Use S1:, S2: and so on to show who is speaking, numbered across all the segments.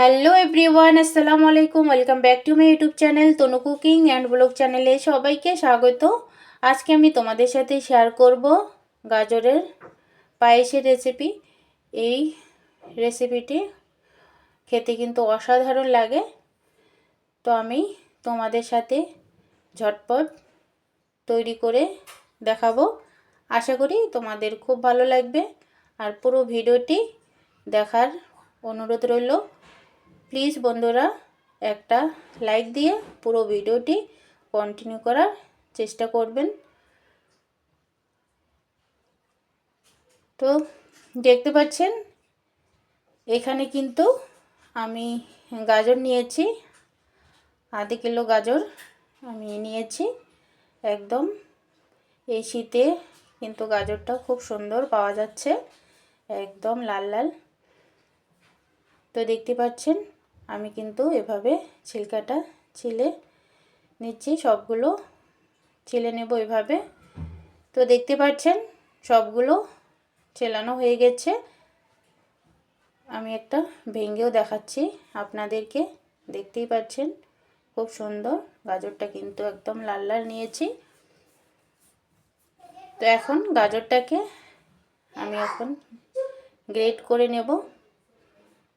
S1: Hello everyone আসসালামু আলাইকুম welcome back to my YouTube channel Tanu cooking and blog চ্যানেলে সবাইকে স্বাগত। আজকে আমি তোমাদের সাথে শেয়ার করব গাজরের পায়েসের রেসিপি এই রেসিপিটি খেতে কিন্তু অসাধারণ লাগে। তো আমি তোমাদের সাথে ঝটপট তৈরি করে দেখাবো। আশা করি তোমাদের খুব ভালো লাগবে। আর পুরো ভিডিওটি দেখার অনুরোধ রইল। প্লিজ বন্ধুরা, একটা লাইক দিয়ে পুরো ভিডিওটি কন্টিনিউ করার চেষ্টা করবেন। তো দেখতে পাচ্ছেন, এখানে কিন্তু আমি গাজর নিয়েছি, আধা কিলো গাজর আমি নিয়েছি। একদম এই শীতে কিন্তু গাজরটা খুব সুন্দর পাওয়া যাচ্ছে, একদম লাল লাল। তো দেখতে পাচ্ছেন আমি কিন্তু এভাবে ছিলকাটা ছিলে নিচ্ছি, সবগুলো ছিলে নেব এভাবে। তো দেখতে পাচ্ছেন, সবগুলো চেলানো হয়ে গেছে। আমি একটা ভেঙ্গেও দেখাচ্ছি আপনাদেরকে, দেখতেই পাচ্ছেন, খুব সুন্দর। গাজরটা কিন্তু একদম লাল লাল নিয়েছি। তো এখন গাজরটাকে আমি এখন গ্রেট করে নেব।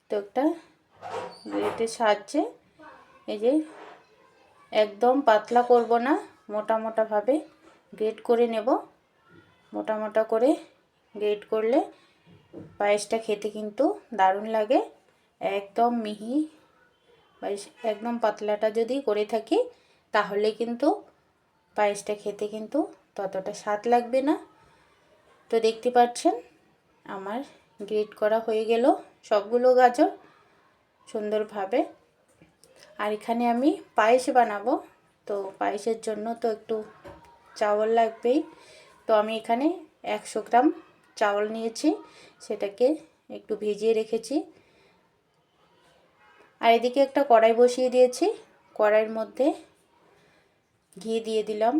S1: তো একটা গ্রেটের সাহায্যে এই যে একদম পাতলা করব না, মোটা মোটাভাবে গ্রেট করে নেব। মোটা মোটা করে গ্রেট করলে পায়েসটা খেতে কিন্তু দারুণ লাগে। একদম মিহি পায়েস, একদম পাতলাটা যদি করে থাকি তাহলে কিন্তু পায়েসটা খেতে কিন্তু ততটা স্বাদ লাগবে না। তো দেখতে পাচ্ছেন, আমার গ্রেট করা হয়ে গেল সবগুলো গাজর। সুন্দরভাবে। আর এখানে আমি পায়েস বানাবো। তো পায়েসের জন্য তো একটু চাवल লাগবেই। তো আমি এখানে একশো গ্রাম চাউল নিয়েছি। সেটাকে একটু ভিজিয়ে রেখেছি। আর এদিকে একটা কড়াই বসিয়ে দিয়েছি। কড়াইয়ের মধ্যে ঘি দিয়ে দিলাম।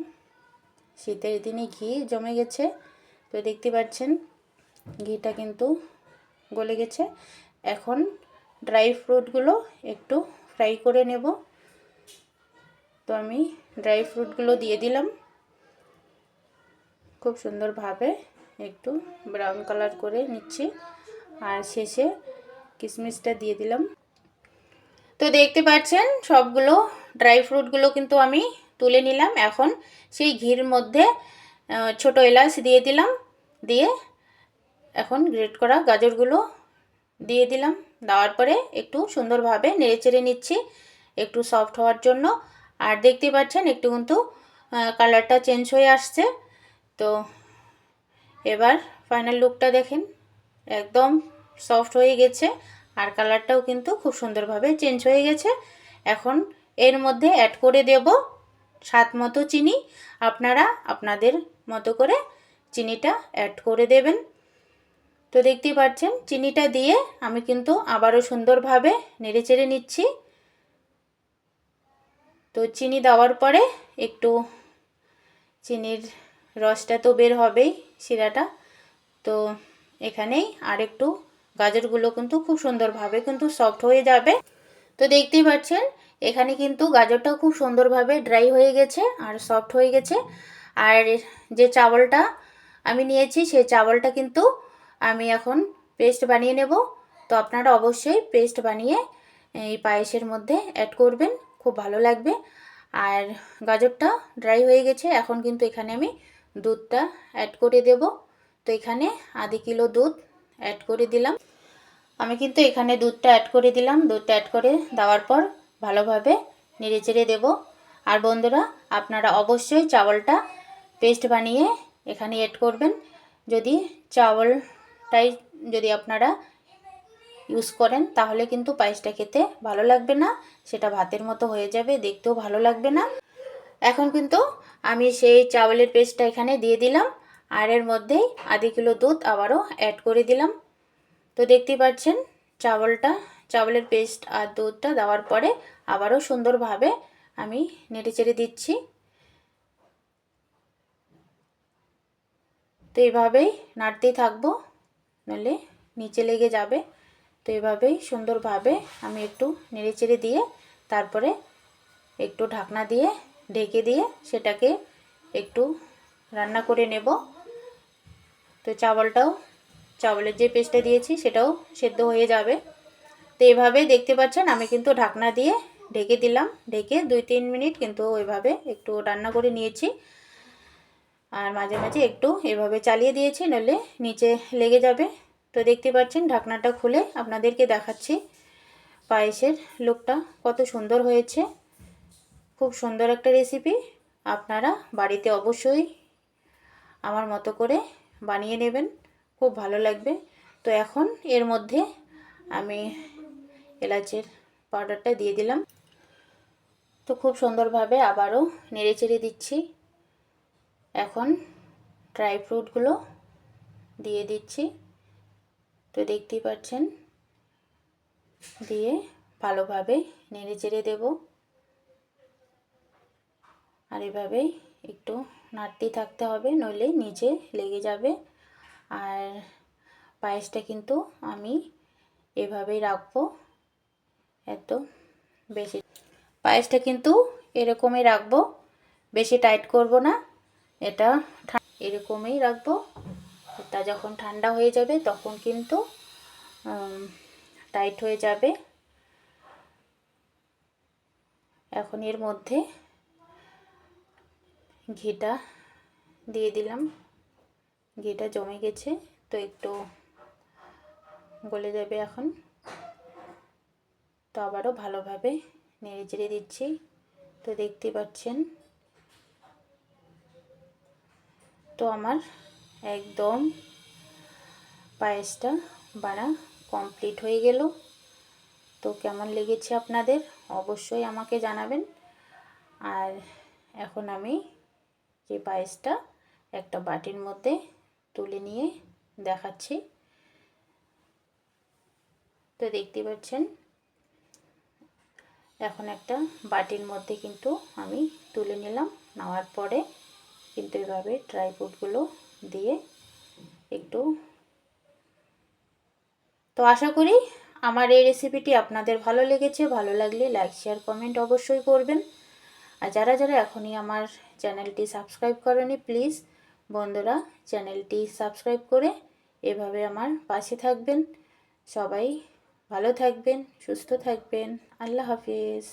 S1: শীতের দিনে ঘি জমে গেছে। তো দেখতে পাচ্ছেন, ঘিটা কিন্তু গলে গেছে। এখন ড্রাই ফ্রুটগুলো একটু ফ্রাই করে নেব। তো আমি ড্রাই ফ্রুটগুলো দিয়ে দিলাম। খুব সুন্দরভাবে একটু ব্রাউন কালার করে নিচ্ছি। আর শেষে কিশমিশটা দিয়ে দিলাম। তো দেখতে পাচ্ছেন, সবগুলো ড্রাই ফ্রুটগুলো কিন্তু আমি তুলে নিলাম। এখন সেই ঘির মধ্যে ছোট এলাচ দিয়ে দিলাম। দিয়ে এখন গ্রেট করা গাজরগুলো দিয়ে দিলাম। দেওয়ার পরে একটু সুন্দরভাবে নেড়ে চেড়ে নিচ্ছি, একটু সফট হওয়ার জন্য। আর দেখতে পাচ্ছেন একটু কিন্তু কালারটা চেঞ্জ হয়ে আসছে। তো এবার ফাইনাল লুকটা দেখেন, একদম সফট হয়ে গেছে। আর কালারটাও কিন্তু খুব সুন্দরভাবে চেঞ্জ হয়ে গেছে। এখন এর মধ্যে অ্যাড করে দেব স্বাদ মতো চিনি। আপনারা আপনাদের মতো করে চিনিটা অ্যাড করে দেবেন। তো দেখতেই পাচ্ছেন, চিনিটা দিয়ে আমি কিন্তু আবারও সুন্দরভাবে নেড়ে চেড়ে নিচ্ছি। তো চিনি দেওয়ার পরে একটু চিনির রসটা তো বের হবেই শিরাটা। তো এখানেই আর একটু গাজরগুলো কিন্তু খুব সুন্দরভাবে কিন্তু সফট হয়ে যাবে। তো দেখতেই পাচ্ছেন, এখানে কিন্তু গাজরটা খুব সুন্দরভাবে ড্রাই হয়ে গেছে আর সফট হয়ে গেছে। আর যে চাবলটা আমি নিয়েছি, সেই চাবলটা কিন্তু আমি এখন পেস্ট বানিয়ে নেব। তো আপনারা অবশ্যই পেস্ট বানিয়ে এই পায়েসের মধ্যে অ্যাড করবেন, খুব ভালো লাগবে। আর গাজরটা ড্রাই হয়ে গেছে, এখন কিন্তু এখানে আমি দুধটা অ্যাড করে দেব। তো এখানে আধি কিলো দুধ অ্যাড করে দিলাম। আমি কিন্তু এখানে দুধটা অ্যাড করে দিলাম। দুধটা অ্যাড করে দেওয়ার পর ভালোভাবে নেড়ে চেড়ে দেবো। আর বন্ধুরা, আপনারা অবশ্যই চাवलটা পেস্ট বানিয়ে এখানে অ্যাড করবেন। যদি তাই যদি আপনারা ইউজ করেন, তাহলে কিন্তু পায়েসটা খেতে ভালো লাগবে না। সেটা ভাতের মতো হয়ে যাবে, দেখতেও ভালো লাগবে না। এখন কিন্তু আমি সেই চাউলের পেস্টটা এখানে দিয়ে দিলাম। আর এর মধ্যেই আধি কিলো দুধ আবারও অ্যাড করে দিলাম। তো দেখতে পাচ্ছেন, চাউলটা, চাউলের পেস্ট আর দুধটা দেওয়ার পরে আবারও সুন্দরভাবে আমি নেড়ে চেড়ে দিচ্ছি। তো এইভাবেই নাড়তেই থাকব। নাহলে নিচে লেগে যাবে। তো এভাবেই সুন্দরভাবে আমি একটু নেড়ে চেড়ে দিয়ে তারপরে একটু ঢাকনা দিয়ে ঢেকে দিয়ে সেটাকে একটু রান্না করে নেব। তো চাবলটাও চাবলের যে পেস্টটা দিয়েছি সেটাও সেদ্ধ হয়ে যাবে। তো এভাবে দেখতে পাচ্ছেন আমি কিন্তু ঢাকনা দিয়ে ঢেকে দিলাম। ঢেকে দুই তিন মিনিট কিন্তু ওইভাবে একটু রান্না করে নিয়েছি। আর মাঝে মাঝে একটু এভাবে চালিয়ে দিয়েছি, নইলে নিচে লেগে যাবে। তো দেখতে পাচ্ছেন ঢাকনাটা খুলে আপনাদেরকে দেখাচ্ছি পায়েসের লুকটা, কত সুন্দর হয়েছে। খুব সুন্দর একটা রেসিপি আপনারা বাড়িতে অবশ্যই আমার মতো করে বানিয়ে নেবেন, খুব ভালো লাগবে। তো এখন এর মধ্যে আমি এলাচের পাউডারটা দিয়ে দিলাম। তো খুব সুন্দরভাবে আবারও নেড়ে চেড়ে দিচ্ছি। এখন ড্রাই ফ্রুটগুলো দিয়ে দিচ্ছি। তো দেখতেই পাচ্ছেন, দিয়ে ভালোভাবে নেড়ে চেড়ে দেব। আর এভাবেই একটু নাড়তেই থাকতে হবে, নইলে নিচে লেগে যাবে। আর পায়েসটা কিন্তু আমি এভাবেই রাখব এত বেশি। পায়েসটা কিন্তু এরকমই রাখব, বেশি টাইট করব না। এটা এরকমই রাখব। তা যখন ঠান্ডা হয়ে যাবে তখন কিন্তু টাইট হয়ে যাবে। এখন এর মধ্যে ঘিটা দিয়ে দিলাম। ঘিটা জমে গেছে, তো একটু গলে যাবে এখন। তো আবারও ভালোভাবে নেড়ে চেড়ে দিচ্ছি। তো দেখতে পাচ্ছেন তো আমার একদম পায়েসটা বাড়া কমপ্লিট হয়ে গেল। তো কেমন লেগেছে আপনাদের? অবশ্যই আমাকে জানাবেন। আর এখন আমি যে পায়েসটা একটা বাটির মধ্যে তুলে নিয়ে দেখাচ্ছি। তো দেখতে পাচ্ছেন, এখন একটা বাটির মধ্যে কিন্তু আমি তুলে নিলাম। নেওয়ার পরে কিন্তু এভাবে ড্রাই ফ্রুটগুলো দিয়ে একটু তো আশা করি আমার এই রেসিপিটি আপনাদের ভালো লেগেছে, ভালো লাগলে লাইক শেয়ার কমেন্ট অবশ্যই করবেন। আর যারা যারা এখনই আমার চ্যানেলটি সাবস্ক্রাইব করেনি প্লিজ বন্ধুরা চ্যানেলটি সাবস্ক্রাইব করে এভাবে আমার পাশে থাকবেন। সবাই ভালো থাকবেন, সুস্থ থাকবেন। আল্লাহ হাফিজ।